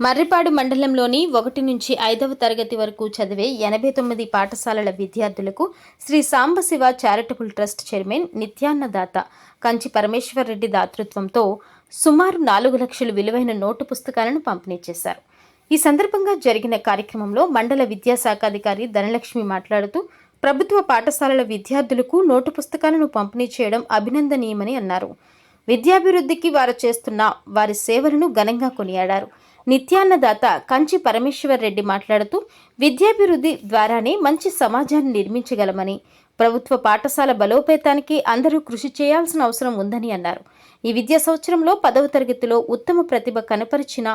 మర్రిపాడు మండలంలోని ఒకటి నుంచి ఐదవ తరగతి వరకు చదివే ఎనభై తొమ్మిది పాఠశాలల విద్యార్థులకు Shri Sambasiva charitable trust chairman నిత్యాన్నదాత Kanchi Parameshwar Reddy దాతృత్వంతో సుమారు నాలుగు లక్షలు విలువైన నోటు పుస్తకాలను పంపిణీ చేశారు. ఈ సందర్భంగా జరిగిన కార్యక్రమంలో మండల విద్యాశాఖాధికారి ధనలక్ష్మి మాట్లాడుతూ ప్రభుత్వ పాఠశాలల విద్యార్థులకు నోటు పుస్తకాలను పంపిణీ చేయడం అభినందనీయమని అన్నారు. విద్యాభివృద్ధికి వారు చేస్తున్న వారి సేవలను ఘనంగా కొనియాడారు. నిత్యాన్నదాత కంచి పరమేశ్వర్ రెడ్డి మాట్లాడుతూ విద్యాభివృద్ధి ద్వారానే మంచి సమాజాన్ని నిర్మించగలమని. ప్రభుత్వ పాఠశాల బలోపేతానికి అందరూ కృషి చేయాల్సిన అవసరం ఉందని అన్నారు. ఈ విద్యా సంవత్సరంలో పదవ తరగతిలో ఉత్తమ ప్రతిభ కనపరిచిన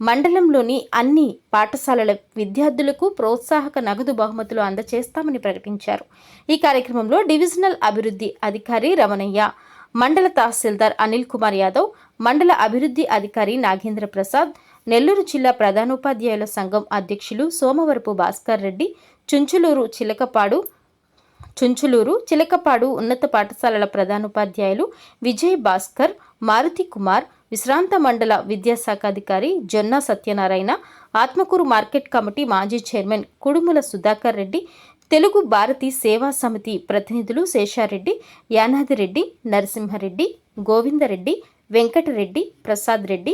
మండలంలోని అన్ని పాఠశాలల విద్యార్థులకు ప్రోత్సాహక నగదు బహుమతులు అందజేస్తామని ప్రకటించారు. ఈ కార్యక్రమంలో డివిజనల్ అభివృద్ధి అధికారి రమణయ్య మండల తహసీల్దార్ అనిల్ కుమార్ యాదవ్ మండల అభివృద్ధి అధికారి నాగేంద్ర ప్రసాద్ నెల్లూరు జిల్లా ప్రధానోపాధ్యాయుల సంఘం అధ్యక్షులు సోమవరపు భాస్కర్ రెడ్డి చుంచులూరు చిలకపాడు చుంచులూరు చిలకపాడు ఉన్నత పాఠశాలల ప్రధానోపాధ్యాయులు విజయ్ భాస్కర్ మారుతి కుమార్ విశ్రాంత మండల విద్యాశాఖాధికారి జొన్న సత్యనారాయణ ఆత్మకూరు మార్కెట్ కమిటీ మాజీ చైర్మన్ కుడుముల సుధాకర్ రెడ్డి తెలుగు భారతి సేవా సమితి ప్రతినిధులు శేషారెడ్డి యానాదిరెడ్డి నరసింహారెడ్డి గోవిందరెడ్డి వెంకటరెడ్డి ప్రసాద్ రెడ్డి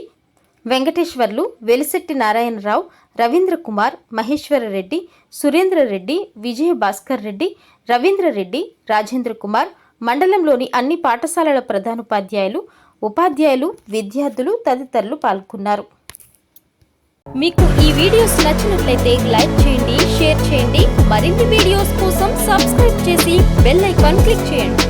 వెంకటేశ్వర్లు వెలిశెట్టి నారాయణరావు రవీంద్ర కుమార్ మహేశ్వరరెడ్డి సురేంద్రరెడ్డి విజయ భాస్కర్ రెడ్డి రవీంద్రరెడ్డి రాజేంద్ర కుమార్ మండలంలోని అన్ని పాఠశాలల ప్రధానోపాధ్యాయులు ఉపాధ్యాయులు విద్యార్థులు తదితరులు పాల్గొన్నారు. మీకు ఈ వీడియోస్ నచ్చినట్లయితే లైక్ చేయండి షేర్ చేయండి. మరిన్ని వీడియోస్ కోసం సబ్స్క్రైబ్ చేసి బెల్ ఐకాన్ క్లిక్ చేయండి.